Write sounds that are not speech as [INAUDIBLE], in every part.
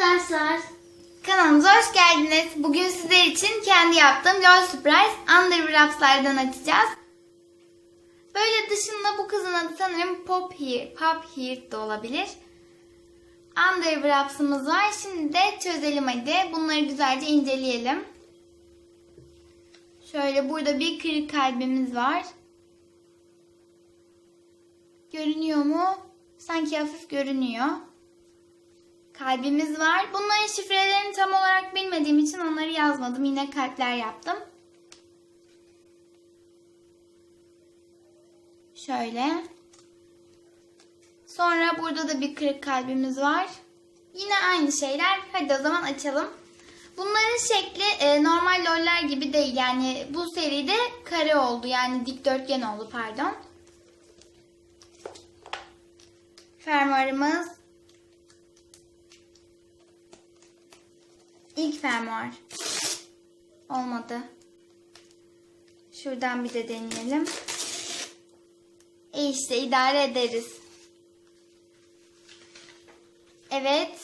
Arkadaşlar Kanalımıza hoş geldiniz. Bugün sizler için kendi yaptığım LOL Surprise Underwraps'lardan açacağız. Böyle dışında bu kızın adı sanırım Pop Here, Pop Here de olabilir. Underwraps'ımız var. Şimdi de çözelim hadi. Bunları güzelce inceleyelim. Şöyle burada bir kırık kalbimiz var. Görünüyor mu? Sanki hafif görünüyor kalbimiz var. Bunların şifrelerini tam olarak bilmediğim için onları yazmadım. Yine kalpler yaptım. Şöyle. Sonra burada da bir kırık kalbimiz var. Yine aynı şeyler. Hadi o zaman açalım. Bunların şekli e, normal loller gibi değil. Yani bu seride kare oldu. Yani dikdörtgen oldu pardon. Fermuarımız İlk fermuar. Olmadı. Şuradan bir de deneyelim. E işte idare ederiz. Evet.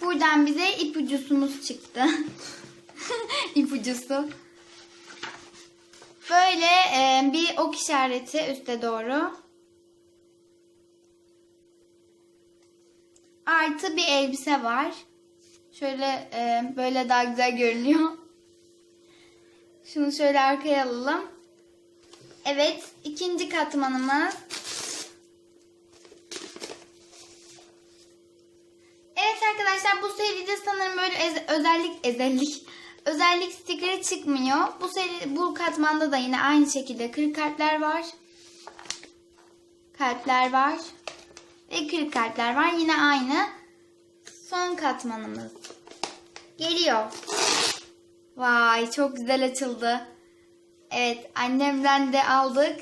Buradan bize ipucusumuz çıktı. [LAUGHS] İpucusu. Böyle e, bir ok işareti üste doğru. Artı bir elbise var. Şöyle e, böyle daha güzel görünüyor. Şunu şöyle arkaya alalım. Evet, ikinci katmanımız. Evet arkadaşlar bu seride sanırım böyle ez- özellik özellik özellik stikeri çıkmıyor. Bu seri bu katmanda da yine aynı şekilde kırık kalpler var. Kalpler var. Ve kırık kalpler var. Yine aynı. Son katmanımız. Geliyor. Vay çok güzel açıldı. Evet annemden de aldık.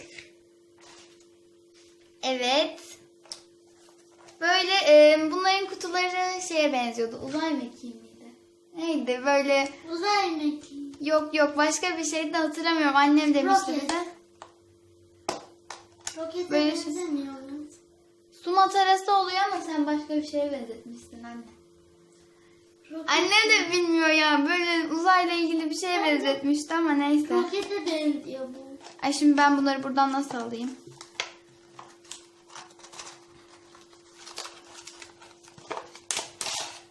Evet. Böyle e, bunların kutuları şeye benziyordu. Uzay mekiği miydi? Neydi böyle uzay mekiği. yok yok başka bir şeydi de hatırlamıyorum. Annem demişti Roket. bize. Rokete Böyle şey- benzemiyoruz. Su matarası oluyor ama sen başka bir şeye benzetmişsin anne. Roket, Annem de bilmiyor ya. Böyle uzayla ilgili bir şeye benzetmişti ama neyse. Rokete benziyor bu. Ay şimdi ben bunları buradan nasıl alayım?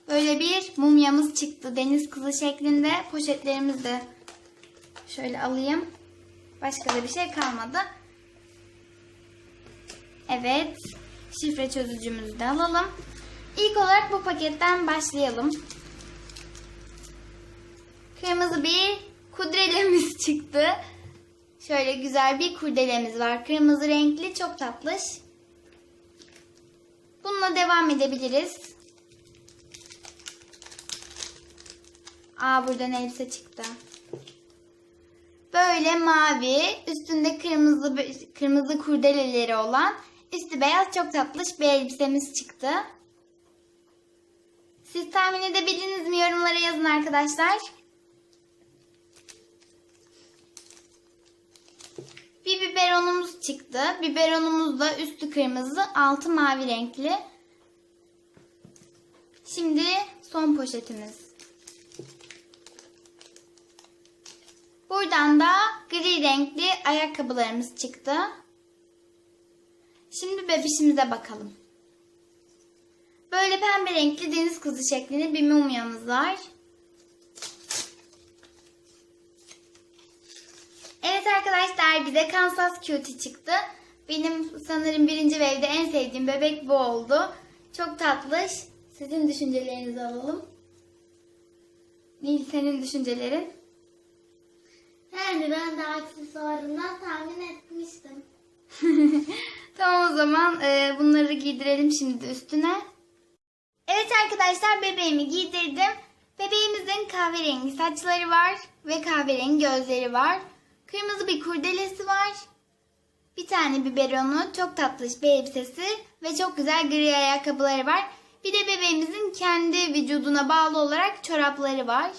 Böyle bir mumyamız çıktı. Deniz kızı şeklinde. Poşetlerimizi de şöyle alayım. Başka da bir şey kalmadı. Evet. Şifre çözücümüzü de alalım. İlk olarak bu paketten başlayalım. Kırmızı bir kurdelemiz [LAUGHS] çıktı. Şöyle güzel bir kurdelemiz var. Kırmızı renkli çok tatlış. Bununla devam edebiliriz. Aa buradan elbise çıktı. Böyle mavi, üstünde kırmızı kırmızı kurdeleleri olan, üstü beyaz çok tatlış bir elbisemiz çıktı. Siz tahmin edebildiniz mi yorumlara yazın arkadaşlar. Bir biberonumuz çıktı. Biberonumuz da üstü kırmızı, altı mavi renkli. Şimdi son poşetimiz. Buradan da gri renkli ayakkabılarımız çıktı. Şimdi bebişimize bakalım. Böyle pembe renkli deniz kızı şeklinde bir mumyamız var. Evet arkadaşlar bize Kansas Cutie çıktı. Benim sanırım birinci evde en sevdiğim bebek bu oldu. Çok tatlış. Sizin düşüncelerinizi alalım. Nil senin düşüncelerin? Yani ben de aksesuarından tahmin etmiştim. [LAUGHS] tamam o zaman e, bunları giydirelim şimdi üstüne. Evet arkadaşlar bebeğimi giydirdim. Bebeğimizin kahverengi saçları var ve kahverengi gözleri var. Kırmızı bir kurdelesi var. Bir tane biberonu, çok tatlış bir elbisesi ve çok güzel gri ayakkabıları var. Bir de bebeğimizin kendi vücuduna bağlı olarak çorapları var.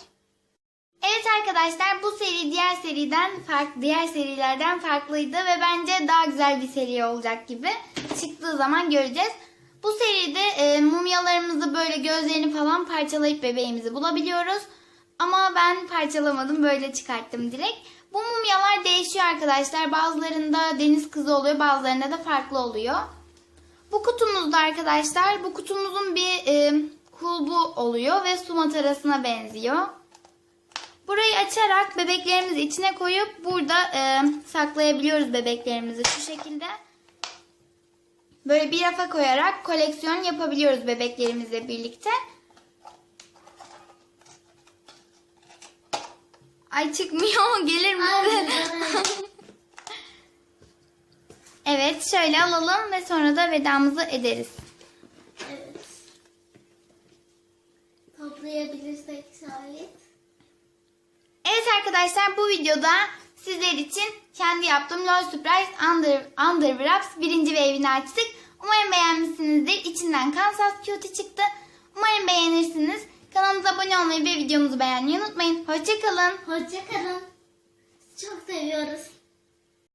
Evet arkadaşlar bu seri diğer seriden farklı diğer serilerden farklıydı ve bence daha güzel bir seri olacak gibi. Çıktığı zaman göreceğiz. Bu seride e, mumyalarımızı böyle gözlerini falan parçalayıp bebeğimizi bulabiliyoruz. Ama ben parçalamadım böyle çıkarttım direkt. Bu mumyalar değişiyor arkadaşlar. Bazılarında deniz kızı oluyor bazılarında da farklı oluyor. Bu kutumuzda arkadaşlar bu kutumuzun bir e, kulbu oluyor ve su matarasına benziyor. Burayı açarak bebeklerimizi içine koyup burada e, saklayabiliyoruz bebeklerimizi şu şekilde. Böyle bir rafa koyarak koleksiyon yapabiliyoruz bebeklerimizle birlikte. Ay çıkmıyor gelir misin? [LAUGHS] evet şöyle alalım ve sonra da vedamızı ederiz. Evet. Toplayabilirsek şayet. Arkadaşlar bu videoda sizler için kendi yaptığım LOL Surprise Under, Under Wraps birinci wave'ini açtık. Umarım beğenmişsinizdir. İçinden Kansas Cutie çıktı. Umarım beğenirsiniz. Kanalımıza abone olmayı ve videomuzu beğenmeyi unutmayın. Hoşçakalın. Hoşça kalın. Çok seviyoruz.